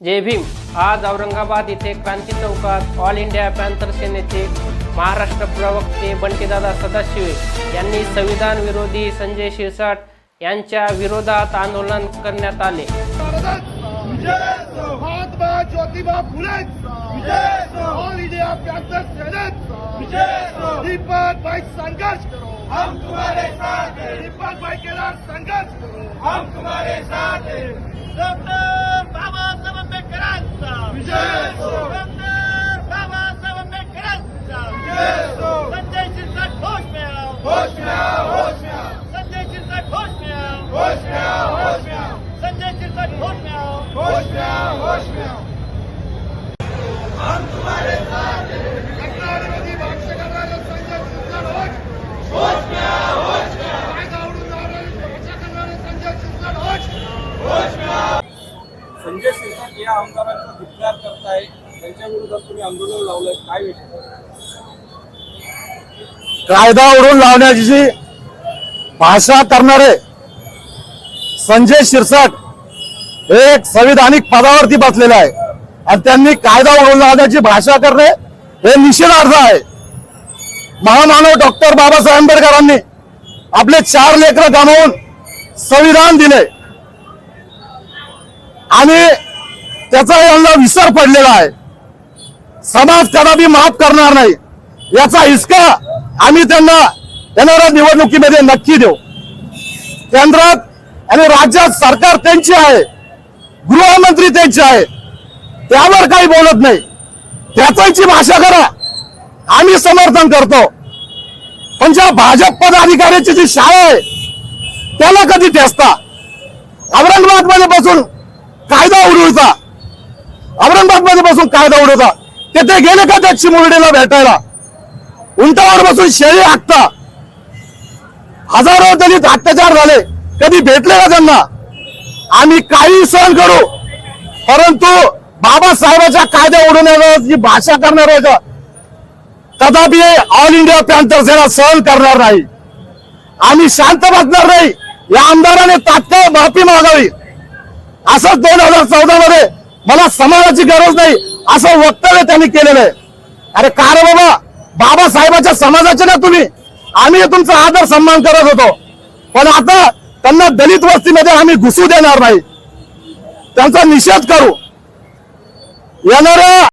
जय भीम. आज औरंगाबाद येथे क्रांती चौकात ऑल इंडिया पॅन्थर सेनेचे महाराष्ट्र प्रवक्ते बंटीदादा सदाशिवे यांनी संविधान विरोधी संजय शिरसाट यांच्या विरोधात आंदोलन करण्यात आले. Jyotiba Phule all India panther सेनेत दीपक भाई संघर्ष करो. हम तुम्हारे साथ हैं। दीपक भाई के साथ संघर्ष करो. हम तुम्हारे साथ हैं डॉक्टर बाबासाहेब आंबेडकरांचा विजय डॉक्टर बाबासाहेब आंबेडकरांचा विजय संजय शिरसाट होश आओ होश में आओ संजय में आओ होश संजय में आओ होश भाष्य करणारे संजय शिरसाट होश। होश में आओ होश में आओ कायदा उडून लावणारे भाष्य करणारे संजय शिरसाट होश। होश में आओ संजय शिरसाट या आमदारांचा धिक्कार करताय. त्यांच्या विरोधात तुम्ही आंदोलन लावलंय. काय विषय? कायदा उडून लावण्याची भाषा करणारे संजय शिरसाट हे एक संविधानिक पदावरती बसलेले आहे. आणि त्यांनी कायदा उडून लावण्याची भाषा करणे हे निषेधार्थ आहे. महामानव डॉक्टर बाबासाहेब आंबेडकरांनी आपले चार लेकर गमावून संविधान दिले. आणि त्याचा यांना विसर पडलेला आहे. समाज कदापि माफ करणार नाही. याचा हिसका आम्ही त्यांना येणाऱ्या निवडणुकीमध्ये नक्की देऊ. केंद्रात आणि राज्यात सरकार त्यांची आहे गृहमंत्री त्यांचे आहे त्यावर काही बोलत नाही. त्याचाची भाषा करा. आम्ही समर्थन करतो. पण ज्या भाजप पदाधिकाऱ्याची जी शाळा आहे त्याला कधी ठेसता औरंगाबादमध्ये बसून कायदा उडवता? औरंगाबादमध्ये बसून कायदा उडवता? तेथे गेले का त्या चिमुरडीला भेटायला? उंटावर बसून शेळी हाकता. हजारो दलित अत्याचार झाले. कधी भेटले का त्यांना? आम्ही काही सहन करू. परंतु बाबासाहेबाच्या कायद्या उडवण्याची जी भाषा करणार आहे का कदापि ऑल इंडिया पॅन्थर सेना सहन करणार नाही. आम्ही शांत बसणार नाही. या आमदाराने तात्काळ माफी मागावी. असंच दोन हजार चौदा मध्ये मला समाजाची गरज नाही असं वक्तव्य त्यांनी केलेलं आहे. अरे का रे बाबा? बाबासाहेबाच्या समाजाचे ना तुम्ही. आम्ही तुमचा आदर सन्मान करत होतो. पण आता त्यांना दलित वस्तीमध्ये आम्ही घुसू देणार नाही. त्यांचा निषेध करू. येणाऱ्या